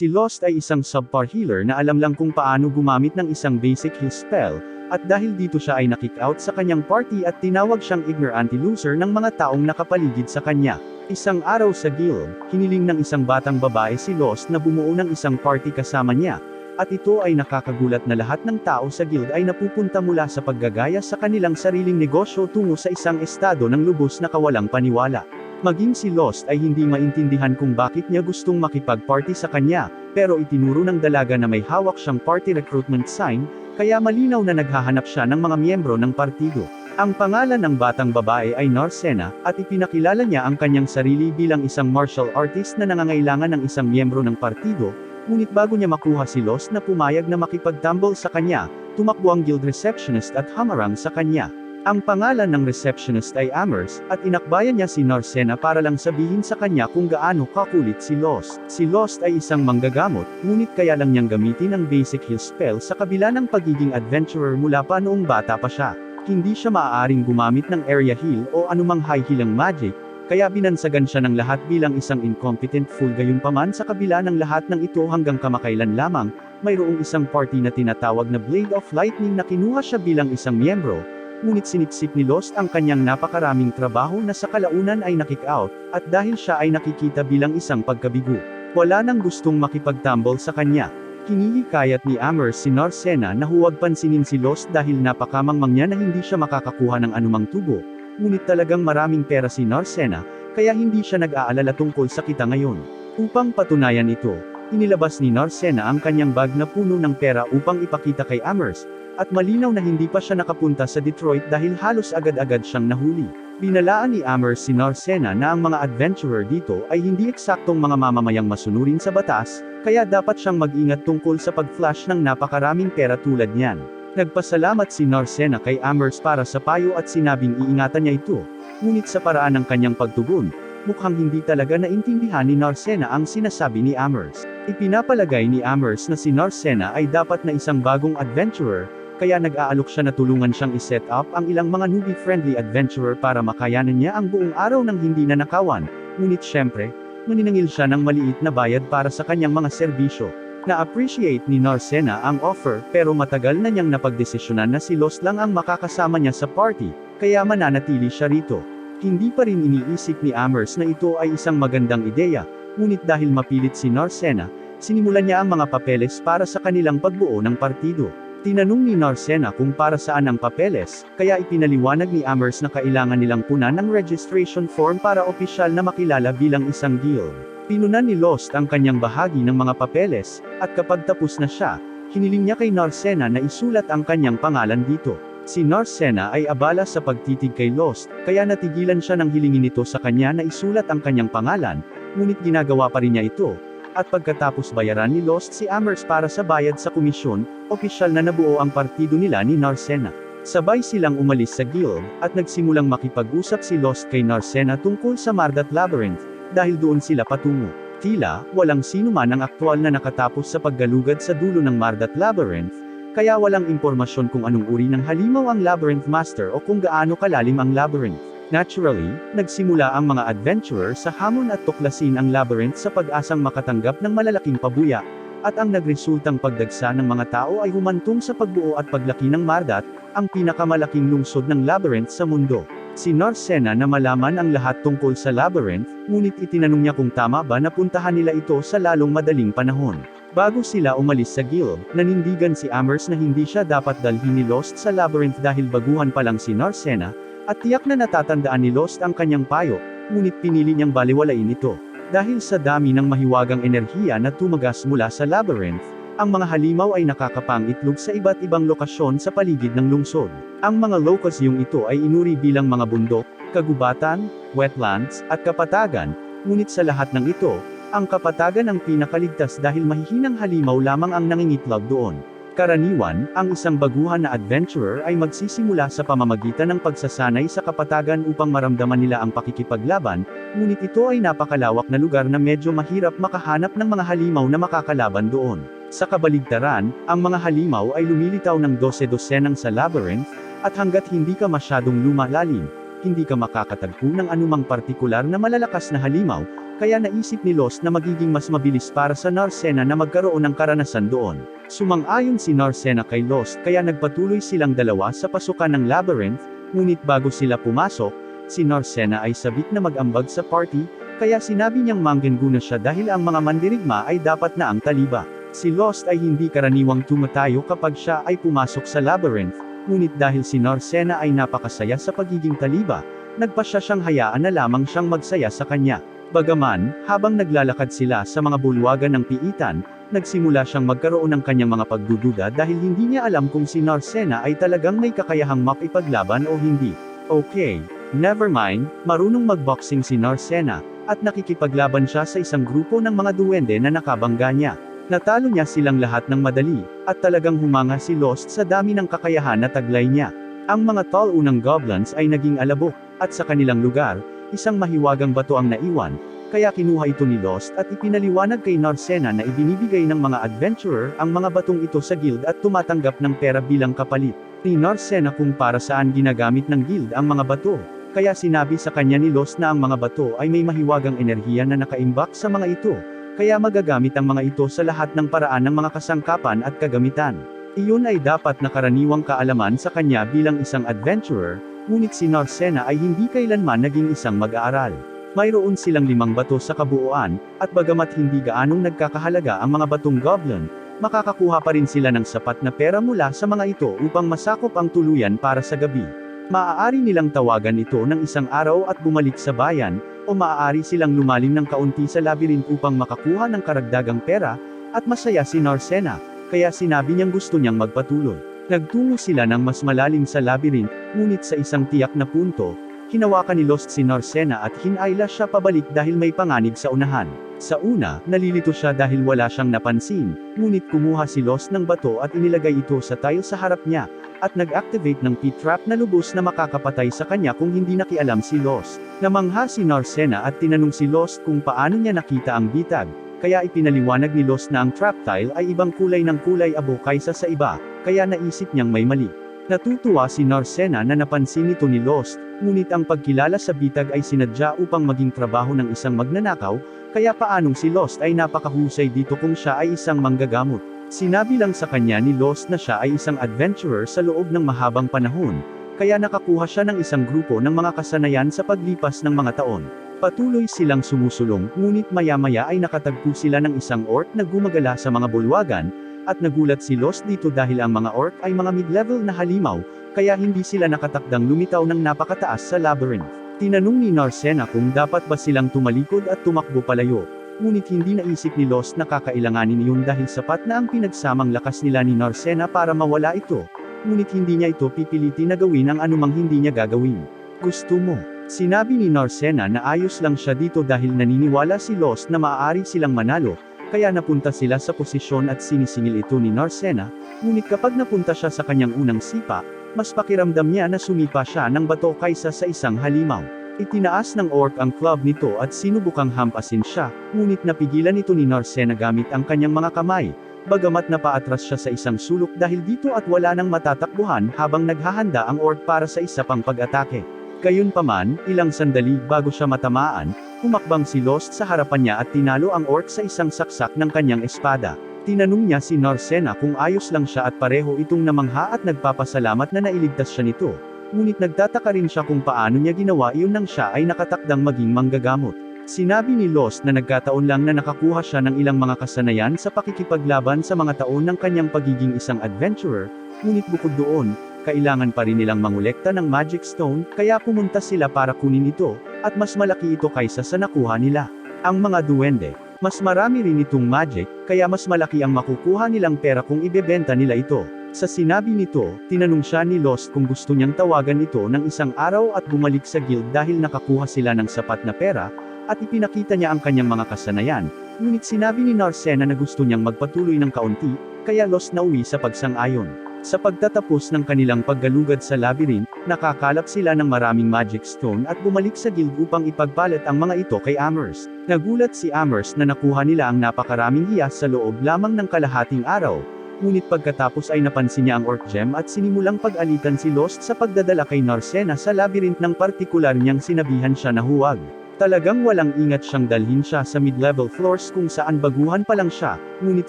Si Lost ay isang subpar healer na alam lang kung paano gumamit ng isang basic heal spell, at dahil dito siya ay nakick out sa kanyang party at tinawag siyang ignorant loser ng mga taong nakapaligid sa kanya. Isang araw sa guild, hiniling ng isang batang babae si Lost na bumuo ng isang party kasama niya, at ito ay nakakagulat na lahat ng tao sa guild ay napupunta mula sa paggagaya sa kanilang sariling negosyo tungo sa isang estado ng lubos na kawalang paniwala. Maging si Lost ay hindi maintindihan kung bakit niya gustong makipag-party sa kanya, pero itinuro ng dalaga na may hawak siyang party recruitment sign, kaya malinaw na naghahanap siya ng mga miyembro ng partido. Ang pangalan ng batang babae ay Narcena, at ipinakilala niya ang kanyang sarili bilang isang martial artist na nangangailangan ng isang miyembro ng partido, ngunit bago niya makuha si Lost na pumayag na makipagtambol sa kanya, tumakbo ang guild receptionist at hamarang sa kanya. Ang pangalan ng receptionist ay Amers, at inakbayan niya si Narcena para lang sabihin sa kanya kung gaano kakulit si Lost. Si Lost ay isang manggagamot, ngunit kaya lang niyang gamitin ang basic heal spell sa kabila ng pagiging adventurer mula pa noong bata pa siya. Hindi siya maaaring gumamit ng area heal o anumang high healing magic, kaya binansagan siya ng lahat bilang isang incompetent fool gayunpaman sa kabila ng lahat ng ito hanggang kamakailan lamang, mayroong isang party na tinatawag na Blade of Lightning na kinuha siya bilang isang miyembro, ngunit sinipsip ni Lost ang kanyang napakaraming trabaho na sa kalaunan ay nakick out, at dahil siya ay nakikita bilang isang pagkabigo. Wala nang gustong makipagtambol sa kanya. Hinihikayat ni Amers si Narcena na huwag pansinin si Lost dahil napakamangmang niya na hindi siya makakakuha ng anumang tubo, ngunit talagang maraming pera si Narcena, kaya hindi siya nag-aalala tungkol sa kita ngayon. Upang patunayan ito, inilabas ni Narcena ang kanyang bag na puno ng pera upang ipakita kay Amers, at malinaw na hindi pa siya nakapunta sa Detroit dahil halos agad-agad siyang nahuli. Binalaan ni Amers si Narcena na ang mga adventurer dito ay hindi eksaktong mga mamamayang masunurin sa batas, kaya dapat siyang mag-ingat tungkol sa pag-flash ng napakaraming pera tulad niyan. Nagpasalamat si Narcena kay Amers para sa payo at sinabing iingatan niya ito, ngunit sa paraan ng kanyang pagtugon, mukhang hindi talaga naintindihan ni Narcena ang sinasabi ni Amers. Ipinapalagay ni Amers na si Narcena ay dapat na isang bagong adventurer, kaya nag-aalok siya na tulungan siyang iset up ang ilang mga newbie-friendly adventurer para makayanan niya ang buong araw ng hindi nanakawan, ngunit syempre, maninangil siya ng maliit na bayad para sa kanyang mga serbisyo. Na-appreciate ni Narcena ang offer, pero matagal na niyang napagdesisyonan na si Lost lang ang makakasama niya sa party, kaya mananatili siya rito. Hindi pa rin iniisip ni Amers na ito ay isang magandang ideya, ngunit dahil mapilit si Narcena, sinimulan niya ang mga papeles para sa kanilang pagbuo ng partido. Tinanong ni Narcena kung para saan ang papeles, kaya ipinaliwanag ni Amers na kailangan nilang punan ng registration form para opisyal na makilala bilang isang guild. Pinunan ni Lost ang kanyang bahagi ng mga papeles, at kapag tapos na siya, hiniling niya kay Narcena na isulat ang kanyang pangalan dito. Si Narcena ay abala sa pagtitig kay Lost, kaya natigilan siya nang hilingin ito sa kanya na isulat ang kanyang pangalan, ngunit ginagawa pa rin niya ito, at pagkatapos bayaran ni Lost si Amers para sa bayad sa komisyon, opisyal na nabuo ang partido nila ni Narcena. Sabay silang umalis sa guild, at nagsimulang makipag-usap si Lost kay Narcena tungkol sa Mardat Labyrinth, dahil doon sila patungo. Tila, walang sino man ang aktwal na nakatapos sa paggalugad sa dulo ng Mardat Labyrinth, kaya walang impormasyon kung anong uri ng halimaw ang Labyrinth Master o kung gaano kalalim ang labyrinth. Naturally, nagsimula ang mga adventurer sa hamon at tuklasin ang labyrinth sa pag-asang makatanggap ng malalaking pabuya, at ang nagresultang pagdagsa ng mga tao ay humantong sa pagbuo at paglaki ng Mardat, ang pinakamalaking lungsod ng labyrinth sa mundo. Si Narcena na malaman ang lahat tungkol sa labyrinth, ngunit itinanong niya kung tama ba na puntahan nila ito sa lalong madaling panahon. Bago sila umalis sa guild, nanindigan si Amers na hindi siya dapat dalhin ni Lost sa labyrinth dahil baguhan pa lang si Narcena, at tiyak na natatandaan ni Lost ang kanyang payo, ngunit pinili niyang baliwalain ito. Dahil sa dami ng mahiwagang enerhiya na tumagas mula sa labyrinth, ang mga halimaw ay nakakapangitlog sa iba't ibang lokasyon sa paligid ng lungsod. Ang mga lokasyong ito ay inuri bilang mga bundok, kagubatan, wetlands, at kapatagan, ngunit sa lahat ng ito, ang kapatagan ang pinakaligtas dahil mahihinang halimaw lamang ang nangingitlog doon. Karaniwan, ang isang baguhan na adventurer ay magsisimula sa pamamagitan ng pagsasanay sa kapatagan upang maramdaman nila ang pakikipaglaban, ngunit ito ay napakalawak na lugar na medyo mahirap makahanap ng mga halimaw na makakalaban doon. Sa kabaligtaran, ang mga halimaw ay lumilitaw ng dose-dosenang sa labyrinth, at hanggat hindi ka masyadong lumalalim, hindi ka makakatagpo ng anumang partikular na malalakas na halimaw, kaya naisip ni Lost na magiging mas mabilis para sa Narcena na magkaroon ng karanasan doon. Sumang-ayon si Narcena kay Lost kaya nagpatuloy silang dalawa sa pasukan ng labyrinth, ngunit bago sila pumasok, si Narcena ay sabik na mag-ambag sa party, kaya sinabi niyang manggenguna siya dahil ang mga mandirigma ay dapat na ang taliba. Si Lost ay hindi karaniwang tumatayo kapag siya ay pumasok sa labyrinth, ngunit dahil si Narcena ay napakasaya sa pagiging taliba, nagpa siya siyang hayaan na lamang siyang magsaya sa kanya. Bagaman, habang naglalakad sila sa mga bulwagan ng piitan, nagsimula siyang magkaroon ng kanyang mga pagdududa dahil hindi niya alam kung si Narcena ay talagang may kakayahang makipaglaban o hindi. Okay, never mind, marunong magboxing si Narcena, at nakikipaglaban siya sa isang grupo ng mga duwende na nakabangga niya. Natalo niya silang lahat ng madali, at talagang humanga si Lost sa dami ng kakayahan na taglay niya. Ang mga tall unang goblins ay naging alabok, at sa kanilang lugar, isang mahiwagang bato ang naiwan, kaya kinuha ito ni Lost at ipinaliwanag kay Narcena na ibinibigay ng mga adventurer ang mga batong ito sa guild at tumatanggap ng pera bilang kapalit. Ni Narcena kung para saan ginagamit ng guild ang mga bato, kaya sinabi sa kanya ni Lost na ang mga bato ay may mahiwagang enerhiya na nakaimbak sa mga ito, kaya magagamit ang mga ito sa lahat ng paraan ng mga kasangkapan at kagamitan. Iyon ay dapat na karaniwang kaalaman sa kanya bilang isang adventurer, ngunit si Narcena ay hindi kailanman naging isang mag-aaral. Mayroon silang limang bato sa kabuuan, at bagamat hindi gaanong nagkakahalaga ang mga batong goblin, makakakuha pa rin sila ng sapat na pera mula sa mga ito upang masakop ang tuluyan para sa gabi. Maaari nilang tawagan ito ng isang araw at bumalik sa bayan, o maaari silang lumalim ng kaunti sa labyrinth upang makakuha ng karagdagang pera, at masaya si Narcena, kaya sinabi niyang gusto niyang magpatuloy. Nagtungo sila ng mas malalim sa labyrinth, ngunit sa isang tiyak na punto, hinawakan ni Lost si Narcena at hinayla siya pabalik dahil may panganib sa unahan. Sa una, nalilito siya dahil wala siyang napansin, ngunit kumuha si Lost ng bato at inilagay ito sa tile sa harap niya, at nag-activate ng pit trap na lubos na makakapatay sa kanya kung hindi nakialam si Lost. Namangha si Narcena at tinanong si Lost kung paano niya nakita ang bitag, kaya ipinaliwanag ni Lost na ang trap tile ay ibang kulay ng kulay abo kaysa sa iba, kaya naisip niyang may mali. Natutuwa si Narcena na napansin ito ni Lost, ngunit ang pagkilala sa bitag ay sinadya upang maging trabaho ng isang magnanakaw, kaya paanong si Lost ay napakahusay dito kung siya ay isang manggagamot. Sinabi lang sa kanya ni Lost na siya ay isang adventurer sa loob ng mahabang panahon, kaya nakakuha siya ng isang grupo ng mga kasanayan sa paglipas ng mga taon. Patuloy silang sumusulong, ngunit maya-maya ay nakatagpo sila ng isang orc na gumagala sa mga bulwagan, at nagulat si Lost dito dahil ang mga orc ay mga mid-level na halimaw, kaya hindi sila nakatakdang lumitaw ng napakataas sa labyrinth. Tinanong ni Narcena kung dapat ba silang tumalikod at tumakbo palayo, ngunit hindi naisip ni Lost na kakailanganin iyon dahil sapat na ang pinagsamang lakas nila ni Narcena para mawala ito, ngunit hindi niya ito pipiliti na gawin ang anumang hindi niya gagawin. Gusto mo? Sinabi ni Narcena na ayos lang siya dito dahil naniniwala si Lost na maaari silang manalo, kaya napunta sila sa posisyon at sinisingil ito ni Narcena, ngunit kapag napunta siya sa kanyang unang sipa, mas pakiramdam niya na sumipa siya ng bato kaysa sa isang halimaw. Itinaas ng orc ang club nito at sinubukang hampasin siya, ngunit napigilan ito ni Narcena gamit ang kanyang mga kamay, bagamat napaatras siya sa isang sulok dahil dito at wala nang matatakbuhan habang naghahanda ang orc para sa isa pang pag-atake. Gayunpaman, ilang sandali bago siya matamaan, humakbang si Lost sa harapan niya at tinalo ang orc sa isang saksak ng kanyang espada. Tinanong niya si Narcena kung ayos lang siya at pareho itong namangha at nagpapasalamat na nailigtas siya nito. Ngunit nagtataka rin siya kung paano niya ginawa iyon nang siya ay nakatakdang maging manggagamot. Sinabi ni Lost na nagkataon lang na nakakuha siya ng ilang mga kasanayan sa pakikipaglaban sa mga taon ng kanyang pagiging isang adventurer, ngunit bukod doon, kailangan pa rin nilang mangolekta ng Magic Stone, kaya pumunta sila para kunin ito, at mas malaki ito kaysa sa nakuha nila. Ang mga duwende, mas marami rin itong magic, kaya mas malaki ang makukuha nilang pera kung ibebenta nila ito. Sa sinabi nito, tinanong siya ni Lost kung gusto niyang tawagan ito ng isang araw at bumalik sa guild dahil nakakuha sila ng sapat na pera, at ipinakita niya ang kanyang mga kasanayan, ngunit sinabi ni Narcena na gusto niyang magpatuloy ng kaunti, kaya Lost na uwi sa pagsang-ayon. Sa pagtatapos ng kanilang paggalugad sa labyrinth, nakakalap sila ng maraming magic stone at bumalik sa guild upang ipagpalit ang mga ito kay Amherst. Nagulat si Amherst na nakuha nila ang napakaraming hiyas sa loob lamang ng kalahating araw, ngunit pagkatapos ay napansin niya ang Orc Gem at sinimulang pag-alitan si Lost sa pagdadala kay Narcena sa labyrinth ng partikular niyang sinabihan siya na huwag. Talagang walang ingat siyang dalhin siya sa mid-level floors kung saan baguhan pa lang siya, ngunit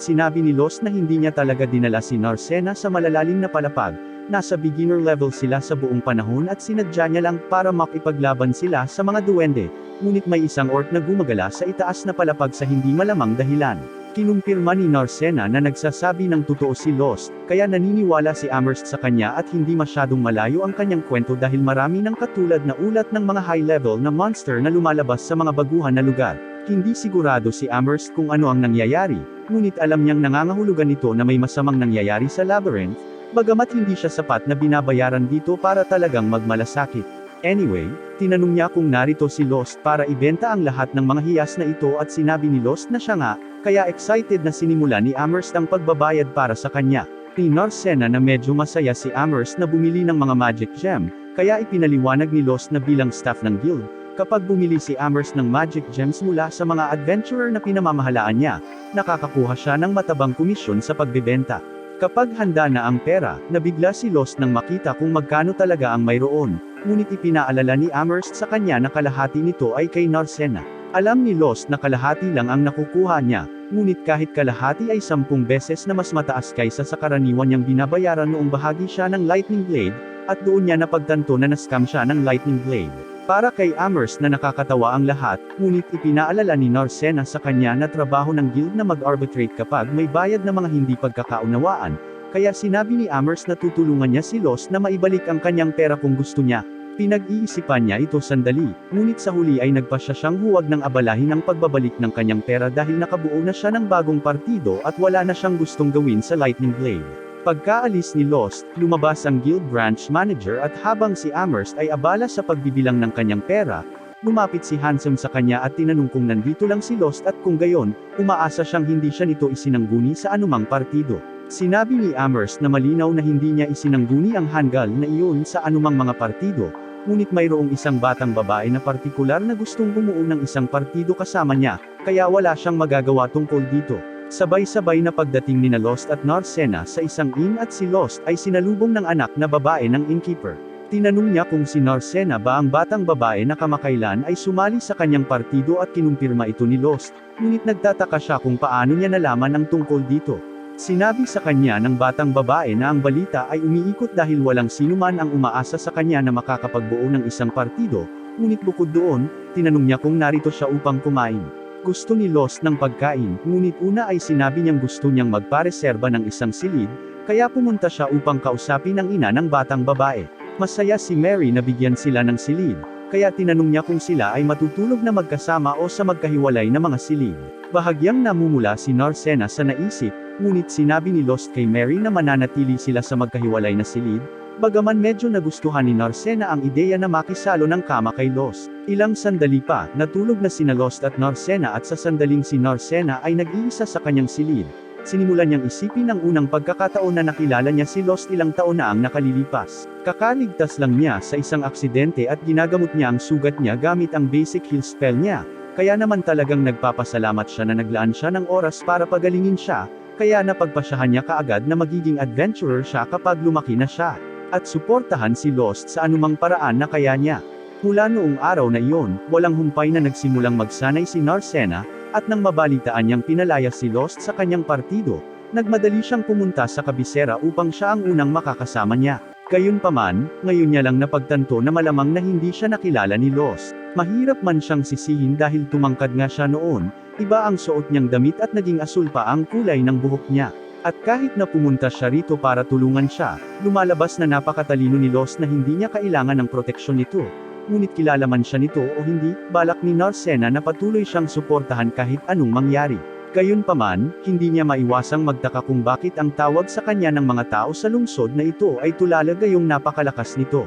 sinabi ni Lost na hindi niya talaga dinala si Narcena sa malalalim na palapag, nasa beginner level sila sa buong panahon at sinadya niya lang para makipaglaban sila sa mga duwende, ngunit may isang orc na gumagala sa itaas na palapag sa hindi malamang dahilan. Kinumpirma ni Narcena na nagsasabi ng totoo si Lost, kaya naniniwala si Amherst sa kanya at hindi masyadong malayo ang kanyang kwento dahil marami ng katulad na ulat ng mga high-level na monster na lumalabas sa mga baguhan na lugar. Hindi sigurado si Amherst kung ano ang nangyayari, ngunit alam niyang nangangahulugan ito na may masamang nangyayari sa labyrinth, bagamat hindi siya sapat na binabayaran dito para talagang magmalasakit. Anyway, tinanong niya kung narito si Lost para ibenta ang lahat ng mga hiyas na ito at sinabi ni Lost na siya nga, kaya excited na sinimula ni Amherst ang pagbabayad para sa kanya. Ni Narcena na medyo masaya si Amherst na bumili ng mga magic gem, kaya ipinaliwanag ni Lost na bilang staff ng guild, kapag bumili si Amherst ng magic gems mula sa mga adventurer na pinamamahalaan niya, nakakakuha siya ng matabang komisyon sa pagbebenta. Kapag handa na ang pera, nabigla si Lost nang makita kung magkano talaga ang mayroon, ngunit ipinaalala ni Amherst sa kanya na kalahati nito ay kay Narcena. Alam ni Lost na kalahati lang ang nakukuha niya, ngunit kahit kalahati ay sampung beses na mas mataas kaysa sa karaniwan niyang binabayaran noong bahagi siya ng Lightning Blade, at doon niya napagtanto na nascam siya ng Lightning Blade. Para kay Amherst na nakakatawa ang lahat, ngunit ipinaalala ni Narcena sa kanya na trabaho ng guild na mag-arbitrate kapag may bayad na mga hindi pagkakaunawaan, kaya sinabi ni Amherst na tutulungan niya si Lost na maibalik ang kanyang pera kung gusto niya. Pinag-iisipan niya ito sandali, ngunit sa huli ay nagpasya siyang huwag ng abalahin ang pagbabalik ng kanyang pera dahil nakabuo na siya ng bagong partido at wala na siyang gustong gawin sa Lightning Blade. Pagkaalis ni Lost, lumabas ang guild branch manager at habang si Amherst ay abala sa pagbibilang ng kanyang pera, lumapit si Handsome sa kanya at tinanong kung nandito lang si Lost at kung gayon, umaasa siyang hindi siya nito isinangguni sa anumang partido. Sinabi ni Amherst na malinaw na hindi niya isinangguni ang hanggal na iyon sa anumang mga partido, ngunit mayroong isang batang babae na partikular na gustong bumuo ng isang partido kasama niya, kaya wala siyang magagawa tungkol dito. Sabay-sabay na pagdating ni na Lost at Narcena sa isang inn at si Lost ay sinalubong ng anak na babae ng innkeeper. Tinanong niya kung si Narcena ba ang batang babae na kamakailan ay sumali sa kanyang partido at kinumpirma ito ni Lost, ngunit nagtataka siya kung paano niya nalaman ang tungkol dito. Sinabi sa kanya ng batang babae na ang balita ay umiikot dahil walang sinuman ang umaasa sa kanya na makakapagbuo ng isang partido, ngunit bukod doon, tinanong niya kung narito siya upang kumain. Gusto ni Lost ng pagkain, ngunit una ay sinabi niyang gusto niyang magpareserba ng isang silid, kaya pumunta siya upang kausapin ang ina ng batang babae. Masaya si Mary na bigyan sila ng silid, kaya tinanong niya kung sila ay matutulog na magkasama o sa magkahiwalay na mga silid. Bahagyang namumula si Narcena sa naisip, ngunit sinabi ni Lost kay Mary na mananatili sila sa magkahiwalay na silid, Bagaman medyo nagustuhan ni Narcena ang ideya na makisalo ng kama kay Lost. Ilang sandali pa, natulog na sina Lost at Narcena at sa sandaling si Narcena ay nag-iisa sa kanyang silid. Sinimulan niyang isipin ang unang pagkakataon na nakilala niya si Lost ilang taon na ang nakalilipas. Kakaligtas lang niya sa isang aksidente at ginagamot niya ang sugat niya gamit ang basic heal spell niya. Kaya naman talagang nagpapasalamat siya na naglaan siya ng oras para pagalingin siya, kaya napagpasyahan niya kaagad na magiging adventurer siya kapag lumaki na siya at suportahan si Lost sa anumang paraan na kaya niya. Mula noong araw na iyon, walang humpay na nagsimulang magsanay si Narcena, at nang mabalitaan niyang pinalaya si Lost sa kanyang partido, nagmadali siyang pumunta sa kabisera upang siya ang unang makakasama niya. Gayunpaman, ngayon niya lang napagtanto na malamang na hindi siya nakilala ni Lost. Mahirap man siyang sisihin dahil tumangkad nga siya noon, iba ang suot niyang damit at naging asul pa ang kulay ng buhok niya. At kahit na pumunta siya rito para tulungan siya, lumalabas na napakatalino ni Lost na hindi niya kailangan ng proteksyon nito. Ngunit kilala man siya nito o hindi, balak ni Narcena na patuloy siyang suportahan kahit anong mangyari. Gayunpaman, hindi niya maiwasang magtaka kung bakit ang tawag sa kanya ng mga tao sa lungsod na ito ay tulala gayong napakalakas nito.